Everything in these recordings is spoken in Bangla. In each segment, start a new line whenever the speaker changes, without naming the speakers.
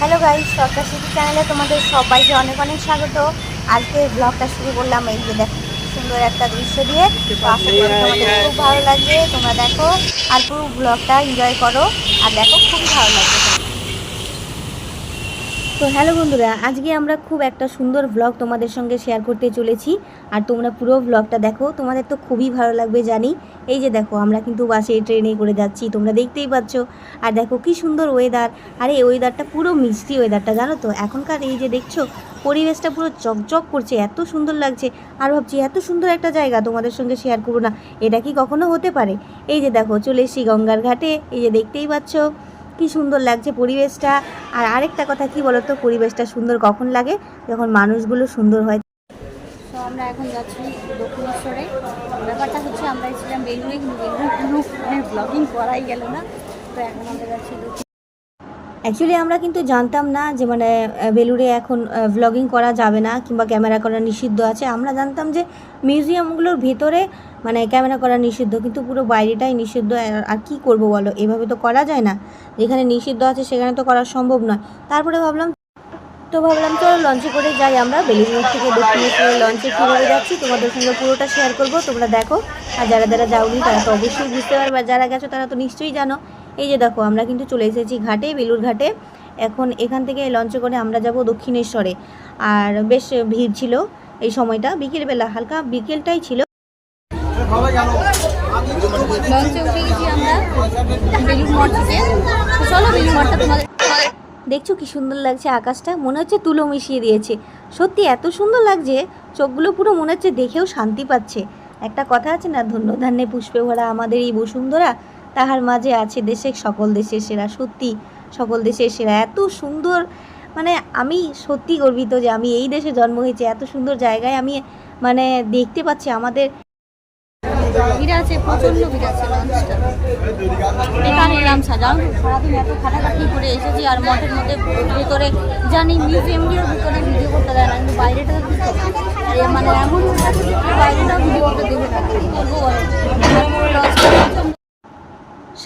হ্যালো গাইস সরকার সিটি চ্যানেলে তোমাদের সবাইকে অনেক অনেক স্বাগত। আজকে ব্লগটা শুরু করলাম এই যে দেখো, সুন্দর একটা দৃশ্য দিয়ে। তো তোমাদের খুব ভালো লাগবে। তোমরা দেখো আর পুরো ব্লগটা এনজয় করো। আর দেখো, খুবই ভালো লাগবে। তো হ্যালো বন্ধুরা, আজকে আমরা খুব একটা সুন্দর ব্লগ তোমাদের সঙ্গে শেয়ার করতে চলেছি। আর তোমরা পুরো ব্লগটা দেখো, তোমাদের তো খুবই ভালো লাগবে জানি। এই যে দেখো, আমরা কিন্তু বাসে, ট্রেনে করে যাচ্ছি, তোমরা দেখতেই পাচ্ছ। আর দেখো কি সুন্দর ওয়েদার আর, এই ওয়েদারটা পুরো মিষ্টি ওয়েদারটা জানো তো? এখনকার এই যে দেখছ, পরিবেশটা পুরো চকচক করছে, এত সুন্দর লাগছে। আর ভাবছি, এত সুন্দর একটা জায়গা তোমাদের সঙ্গে শেয়ার করব না। এটা কি কখনো হতে পারে? এই যে দেখো, চলে এসছি গঙ্গার ঘাটে। এই যে দেখতেই পাচ্ছ। কি সুন্দর লাগছে পরিবেশটা। আর আরেকটা কথা, কি বলতো, পরিবেশটা সুন্দর কখন লাগে? যখন মানুষগুলো সুন্দর হয়। তো আমরা এখন যাচ্ছি দক্ষিণেশ্বরে। ব্যাপারটা হচ্ছে, আমরা এসেছিলাম বেঙ্গুলি, কিন্তু বেঙ্গুলি কোনো ব্লগিং করাই গেল না। তো এখন আমরা যাচ্ছি অ্যাকচুয়ালি আমরা কিন্তু জানতাম না যে মানে বেলুড়ে এখন ভ্লগিং করা যাবে না কিংবা ক্যামেরা করা নিষিদ্ধ আছে। আমরা জানতাম যে মিউজিয়ামগুলোর ভেতরে মানে ক্যামেরা করা নিষিদ্ধ, কিন্তু পুরো বাইরেটাই নিষিদ্ধ। আর- কি করব বলো? এভাবে তো করা যায় না। যেখানে নিষিদ্ধ আছে সেখানে তো করা সম্ভব নয়। তারপরে ভাবলাম, তো ভাবলাম চলো লঞ্চে করে যাই আমরা। বেলুড়মঠ থেকে দক্ষিণেশ্বরে লঞ্চে কীভাবে যাচ্ছি তোমাদের সঙ্গে পুরোটা শেয়ার করব। তোমরা দেখো। আর যারা যারা যাওনি তারা তো অবশ্যই বুঝতে পারবে। যারা গেছো তারা তো নিশ্চয়ই জানো। এই যে দেখো আমরা কিন্তু চলে এসেছি ঘাটে বেলুর ঘাটে। এখন এখান থেকে লঞ্চে করে আমরা যাব দক্ষিণেশ্বরে। আর বেশ ভিড় ছিল এই সময়টা। বিকেলবেলা হালকা বিকেলটাই ছিল। লঞ্চে উঠে গেছি আমরা বেলুর মঠ থেকে। চলো বেলুর মঠটা তোমাদের দেখছ কি সুন্দর লাগছে আকাশটা? মনে হচ্ছে তুলো মিশিয়ে দিয়েছে। সত্যি এত সুন্দর লাগছে চোখগুলো পুরো মনে হচ্ছে দেখেও শান্তি পাচ্ছে। একটা কথা আছে না ধন্য ধান্যে পুষ্পে ভরা আমাদের এই বসুন্ধরা। তাহার মাঝে আছে দেশের সকল দেশের সেরা। সত্যি, সকল দেশের সেরা। এত সুন্দর মানে আমি সত্যি গর্বিত যে আমি এই দেশে জন্ম হয়েছি। এত সুন্দর জায়গায় আমি মানে দেখতে পাচ্ছি আমাদের এত এসেছি আর মঠের মধ্যে জানি ভিডিও করতে দেয় বাইরেটা মানে এমন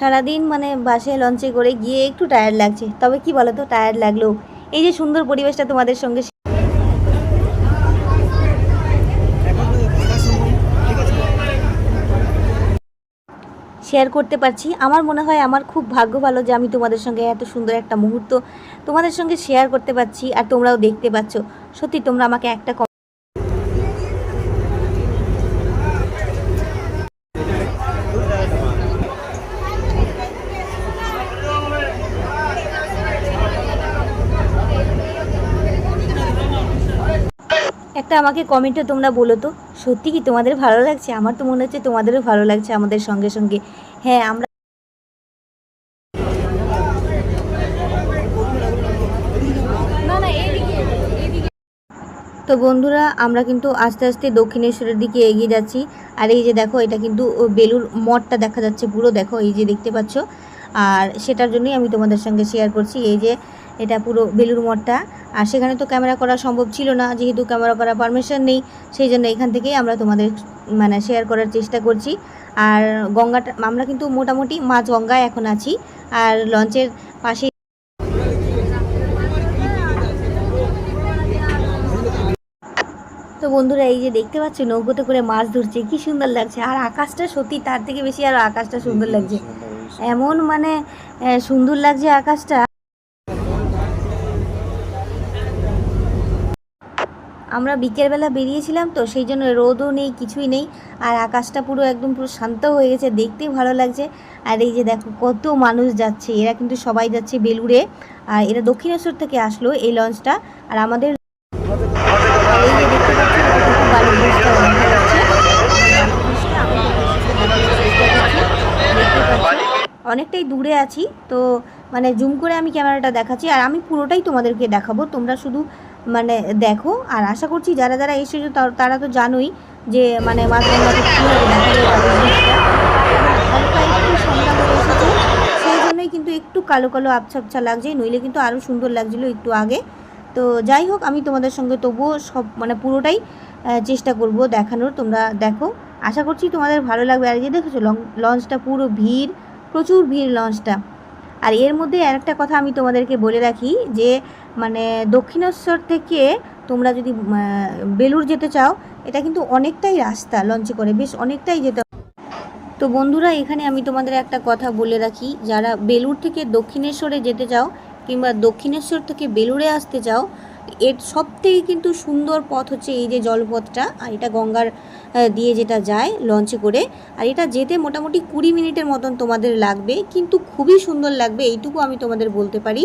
সারাদিন মানে বাসে লঞ্চে করে গিয়ে একটু টায়ার্ড লাগছে। তবে কি বলো তো টায়ার্ড লাগল। এই যে সুন্দর পরিবেশটা তোমাদের সঙ্গে শেয়ার করতে পারছি। আমার মনে হয় আমার খুব ভাগ্য ভালো যে আমি তোমাদের সঙ্গে এত সুন্দর একটা মুহূর্ত তোমাদের সঙ্গে শেয়ার করতে পারছি আর তোমরাও দেখতে পাচ্ছ। সত্যি তোমরা আমাকে একটা একটা আমাকে কমেন্টে তোমরা বলো তো, সত্যি কি তোমাদের ভালো লাগছে? আমার তো মনে হচ্ছে তোমাদেরও ভালো লাগছে আমাদের সঙ্গে সঙ্গে। হ্যাঁ আমরা তো বন্ধুরা, আমরা কিন্তু আস্তে আস্তে দক্ষিণেশ্বরের দিকে এগিয়ে যাচ্ছি। আর এই যে দেখো, এটা কিন্তু বেলুর মঠটা দেখা যাচ্ছে পুরো। দেখো, এই যে দেখতে পাচ্ছ আর সেটার জন্যই আমি তোমাদের সঙ্গে শেয়ার করছি। এই যে এটা পুরো বেলুর মঠটা। আর সেখানে তো ক্যামেরা করা সম্ভব ছিল না, যেহেতু ক্যামেরা করার পারমিশন নেই, সেই জন্য এখান থেকেই আমরা তোমাদের মানে শেয়ার করার চেষ্টা করছি। আর গঙ্গাটা, আমরা কিন্তু মোটামুটি মাছ গঙ্গায় এখন আছি। আর লঞ্চের পাশে তো বন্ধুরা, এই যে দেখতে পাচ্ছ, নৌকোতে করে মাছ ধরছে, কি সুন্দর লাগছে। আর আকাশটা সত্যি তার থেকে বেশি আর আকাশটা সুন্দর লাগছে। এমন মানে সুন্দর লাগছে আকাশটা। আমরা বিকেলবেলা বেরিয়েছিলাম তো, সেই জন্য রোদও নেই, কিছুই নেই। আর আকাশটা পুরো একদম পুরো শান্ত হয়ে গেছে, দেখতেই ভালো লাগছে। আর এই যে দেখো, কত মানুষ যাচ্ছে। এরা কিন্তু সবাই যাচ্ছে বেলুড়ে। আর এরা দক্ষিণেশ্বর থেকে আসলো এই লঞ্চটা। আর আমাদের আর এই যে দেখতে পাচ্ছি এটা কিন্তু বালুর ব্রিজটা দেখা যাচ্ছে। বালুর ব্রিজটা আমি তোমাদের সাথে চেষ্টা করছি। দেখতে পাচ্ছি। অনেকটাই দূরে আছি, তো মানে জুম করে আমি ক্যামেরাটা দেখাচ্ছি আর আমি পুরোটাই তোমাদেরকে দেখাবো। তোমরা শুধু মানে দেখো আর আশা করছি যারা যারা এসেছ তারা তো জানোই যে মানে একটু এসেছে, সেই জন্যই কিন্তু একটু কালো কালো আবছা আবছা লাগছে, নইলে কিন্তু আরও সুন্দর লাগছিল একটু আগে। তো যাই হোক, আমি তোমাদের সঙ্গে তবুও সব মানে পুরোটাই চেষ্টা করব দেখানোর, তোমরা দেখো। আশা করছি তোমাদের ভালো লাগবে। আর যে দেখেছ লঞ্চটা পুরো ভিড় প্রচুর ভিড় লঞ্চটা। আর এর মধ্যে আর একটা কথা আমি তোমাদেরকে বলে রাখি যে মানে দক্ষিণেশ্বর থেকে তোমরা যদি বেলুর যেতে চাও, এটা কিন্তু অনেকটাই রাস্তা লঞ্চে করে, বেশ অনেকটাই যেতে তো বন্ধুরা, এখানে আমি তোমাদের একটা কথা বলে রাখি, যারা বেলুর থেকে দক্ষিণেশ্বরে যেতে চাও কিংবা দক্ষিণেশ্বর থেকে বেলুড়ে আসতে চাও এর সব থেকে কিন্তু সুন্দর পথ হচ্ছে এই যে জলপথটা, আর এটা গঙ্গার দিয়ে যেটা যায় লঞ্চে করে। আর এটা যেতে মোটামুটি কুড়ি মিনিটের মতন তোমাদের লাগবে, কিন্তু খুবই সুন্দর লাগবে, এইটুকু আমি তোমাদের বলতে পারি।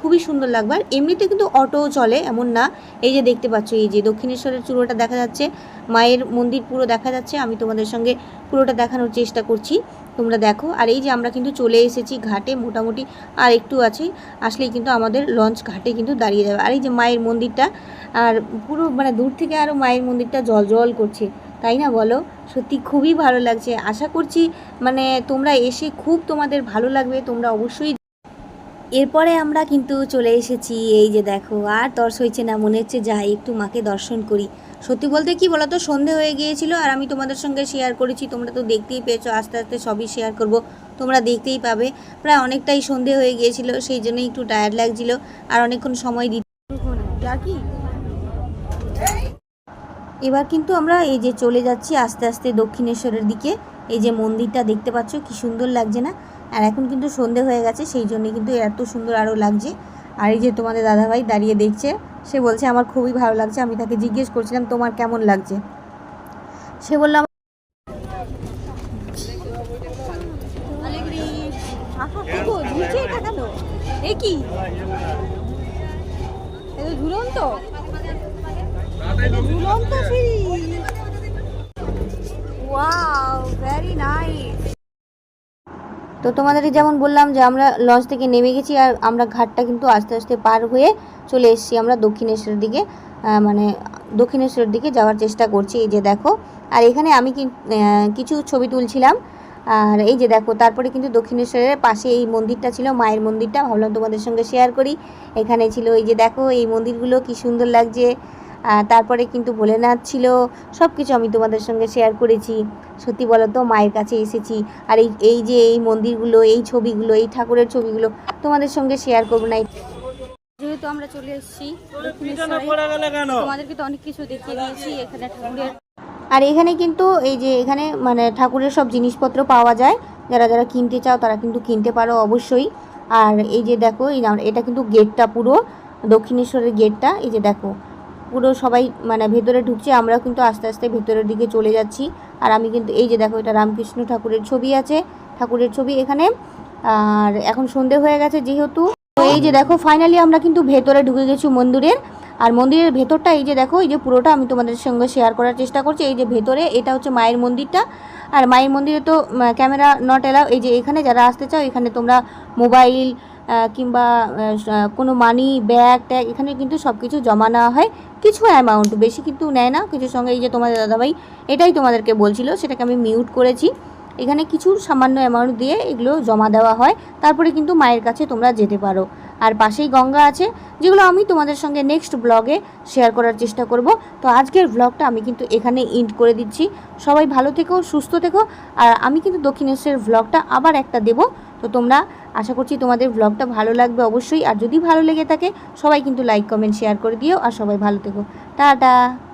খুবই সুন্দর লাগবে। আর এমনিতে কিন্তু অটোও চলে, এমন না। এই যে দেখতে পাচ্ছ, এই যে দক্ষিণেশ্বরের চূড়োটা দেখা যাচ্ছে, মায়ের মন্দির পুরো দেখা যাচ্ছে। আমি তোমাদের সঙ্গে পুরোটা দেখানোর চেষ্টা করছি, তোমরা দেখো। আর এই যে আমরা কিন্তু চলে এসেছি ঘাটে, মোটামুটি আর একটু আছে। আসলেই কিন্তু আমাদের লঞ্চ ঘাটে কিন্তু দাঁড়িয়ে যাবে। আর এই যে মায়ের মন্দিরটা, আর পুরো মানে দূর থেকে আরও মায়ের মন্দিরটা জল জল করছে, তাই না বলো? সত্যি খুবই ভালো লাগছে। আশা করছি মানে তোমরা এসে খুব তোমাদের ভালো লাগবে। তোমরা অবশ্যই এরপরে আমরা কিন্তু চলে এসেছি, এই যে দেখো, আর তর্স হয়েছে না, মনে হচ্ছে যাই, একটু মাকে দর্শন করি। সত্যি বলতে কি বলতো, সন্ধে হয়ে গিয়েছিল আর আমি তোমাদের সঙ্গে শেয়ার করেছি, তোমরা তো দেখতেই পেয়েছ, আস্তে আস্তে সবই শেয়ার করব, তোমরা দেখতেই পাবে। প্রায় অনেকটাই সন্ধে হয়ে গিয়েছিল, সেই জন্যই একটু টায়ার্ড লাগছিল, আর অনেকক্ষণ সময় দিতে কি? এবার কিন্তু আমরা এই যে চলে যাচ্ছি আস্তে আস্তে দক্ষিণেশ্বরের দিকে। এই যে মন্দিরটা দেখতে পাচ্ছ, কি সুন্দর লাগছে না? আর এখন কিন্তু সন্ধে হয়ে গেছে, সেই জন্য কিন্তু এত সুন্দর আরও লাগছে। আর এই যে তোমাদের দাদাভাই দাঁড়িয়ে দেখছে, সে বলছে, আমার খুবই ভালো লাগছে, আমি তাকে জিজ্ঞেস করছিলাম, তোমার কেমন লাগছে? সে বললাম কি ঝুলন্ত ঝুলন্ত? তো তোমাদের যেমন বললাম যে আমরা লঞ্চ থেকে নেমে গেছি আর আমরা ঘাটটা কিন্তু আস্তে আস্তে পার হয়ে চলে এসেছি আমরা দক্ষিণেশ্বরের দিকে মানে দক্ষিণেশ্বরের দিকে যাওয়ার চেষ্টা করছি, এই যে দেখো। আর এখানে আমি কিছু ছবি তুলছিলাম। আর এই যে দেখো, তারপরে কিন্তু দক্ষিণেশ্বরের পাশে এই মন্দিরটা ছিল, মায়ের মন্দিরটা। ভাবলাম তোমাদের সঙ্গে শেয়ার করি। এখানে ছিল এই যে দেখো, এই মন্দিরগুলো কি সুন্দর লাগছে। তারপরে কিন্তু ভোলেনাথ ছিল সব কিছু আমি তোমাদের সঙ্গে শেয়ার করেছি। সত্যি বলো তো মায়ের কাছে এসেছি। আর এই এই যে এই মন্দিরগুলো এই ছবিগুলো এই ঠাকুরের ছবিগুলো তোমাদের সঙ্গে শেয়ার করব না। যেহেতু আমরা চলে এসেছি তোমাদেরকে তো অনেক কিছু দেখিয়ে দিয়েছি এখানে ঠাকুরের। আর এখানে কিন্তু এই যে এখানে মানে ঠাকুরের সব জিনিসপত্র পাওয়া যায়। যারা যারা কিনতে চাও তারা কিন্তু কিনতে পারো অবশ্যই। আর এই যে দেখো এই এটা কিন্তু গেটটা পুরো দক্ষিণেশ্বরের গেটটা এই যে দেখো। পুরো সবাই মানে ভেতরে ঢুকছে আমরাও কিন্তু আস্তে আস্তে ভেতরের দিকে চলে যাচ্ছি। আর আমি কিন্তু, এই যে দেখো এটা রামকৃষ্ণ ঠাকুরের ছবি আছে, ঠাকুরের ছবি এখানে। আর এখন সন্ধে হয়ে গেছে যেহেতু, তো এই যে দেখো ফাইনালি আমরা কিন্তু ভেতরে ঢুকে গেছি মন্দিরের। আর মন্দিরের ভেতরটা এই যে দেখো, এই যে পুরোটা আমি তোমাদের সঙ্গে শেয়ার করার চেষ্টা করছি। এই যে ভেতরে, এটা হচ্ছে মায়ের মন্দিরটা। আর মায়ের মন্দিরে তো ক্যামেরা নট এলাও এই যে এখানে যারা আসতে চাও, এখানে তোমরা মোবাইল কিংবা কোনো মানি ব্যাগ ট্যাগ এখানে কিন্তু সব কিছু জমা নেওয়া হয়। কিছু অ্যামাউন্ট বেশি কিন্তু নেয় না। কিছুর সঙ্গে এই যে তোমাদের দাদাভাই, এটাই তোমাদেরকে বলছিল, সেটাকে আমি মিউট করেছি। এখানে কিছু সামান্য অ্যামাউন্ট দিয়ে এগুলো জমা দেওয়া হয়। তারপরে কিন্তু মায়ের কাছে তোমরা যেতে পারো। আর পাশেই গঙ্গা আছে, যেগুলো আমি তোমাদের সঙ্গে নেক্সট ব্লগে শেয়ার করার চেষ্টা করব। তো আজকের ব্লগটা আমি কিন্তু এখানে ইন্ড করে দিচ্ছি। সবাই ভালো থেকো, সুস্থ থেকো। আর আমি কিন্তু দক্ষিণেশ্বরের ব্লগটা আবার একটা দেব। তো তোমরা আশা করছি তোমাদের ব্লগটা ভালো লাগবে অবশ্যই। আর যদি ভালো লেগে থাকে, সবাই কিন্তু লাইক কমেন্ট শেয়ার করে দিও। আর সবাই ভালো থেকো। টাটা!